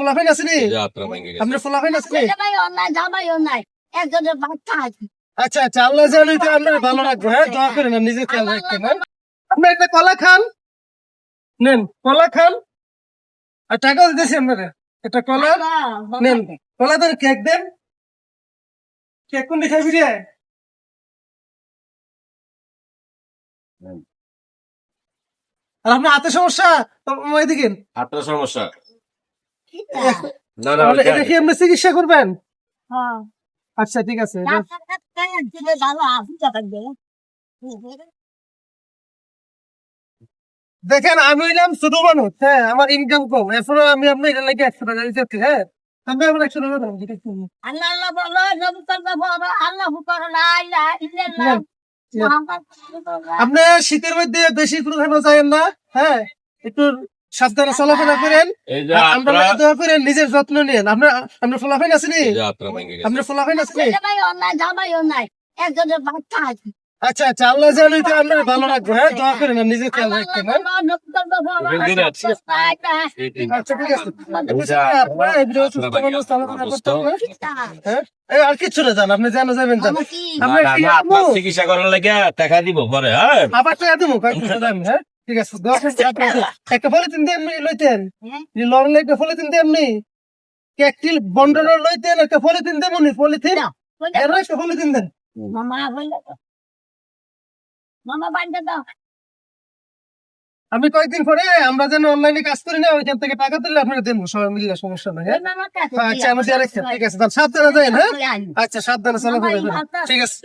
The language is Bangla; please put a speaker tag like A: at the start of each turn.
A: ফলাফাইন আছে নি? আপনার আছে নি? আচ্ছা আচ্ছা আল্লাহ জানি তো আপনার ভালো রাখব হ্যাঁ দোয়া করেন আর নিজে খেয়াল রাখবেন হ্যাঁ। আপনি একটা কলা খান। নেন কলা খান। আর টাকাও দিতেছি আপনারা। একটা কলা নেন। কলা দেন কেক দেন। কেক কোন খাবি রে আর আপনার হাতে সমস্যা? এদিকে
B: আপনার সমস্যা।
C: কিতা?
B: না না
A: এটা কি আপনি চিকিৎসা করবেন?
C: হ্যাঁ।
A: আচ্ছা ঠিক আছে দেখেন আমি হইলাম ছোট মানুষ হ্যাঁ আমার ইনকাম কম। এরপরে আমি আপনি এটা লাগে একশো টাকা দিতে হ্যাঁ? আমি আমার একশো টাকা
C: আল্লাহ আল্লাহ বলো আল্লাহ
A: আপনি শীতের মধ্যে বেশি কোথাও যাবেন না হ্যাঁ? একটু সাবধানে চলাফেরা করেন। আর আমরা দোয়া করেন নিজের যত্ন নিন আপনার আপনার ফলাফাইন আছে নি? আপনার ফলাফাইন আছে নি?
C: জামাইও নাই জামাইও নাই। একজনের বাচ্চা আছে।
A: আচ্ছা আচ্ছা আল্লাহ জানি তো আপনার ভালো রাখব হ্যাঁ? দোয়া করেন আর নিজে খেয়াল রাখবেন হ্যাঁ। আচ্ছা? হ্যাঁ? এই আর কিচ্ছু না জান আপনি জানো যাবেন
C: আমার
A: আমরা
B: চিকিৎসা করার লাগে টাকা দিব পরে হ্যাঁ?
A: আবার তো এত মুখ হ্যাঁ? ঠিক আছে দোয়া করছি একটা পলিথিন দিয়ে এমনি লইতেন।
C: হ্যাঁ?
A: লড়লে একটা পলিথিন দিয়ে এমনি। কেকটিল বন্ডনের লইতেন একটা পলিথিন দেবো নি পলিথিন। এর
C: দাও?
A: একটা পলিথিন দেন।
C: মামা বলল মামা বাড়িতে দাও।
A: আমি কয়েকদিন পরে আমরা যেন অনলাইনে কাজ করি না ওইখান থেকে টাকা তুললে আপনারা দেবো সবাই মিলে সমস্যা নাই হ্যাঁ?
C: কাছে
A: আচ্ছা আমি দিয়ে রাখছি ঠিক আছে সাবধানে যাই হ্যাঁ? আচ্ছা সাবধানে চলা
C: হাতটা-
A: ঠিক আছে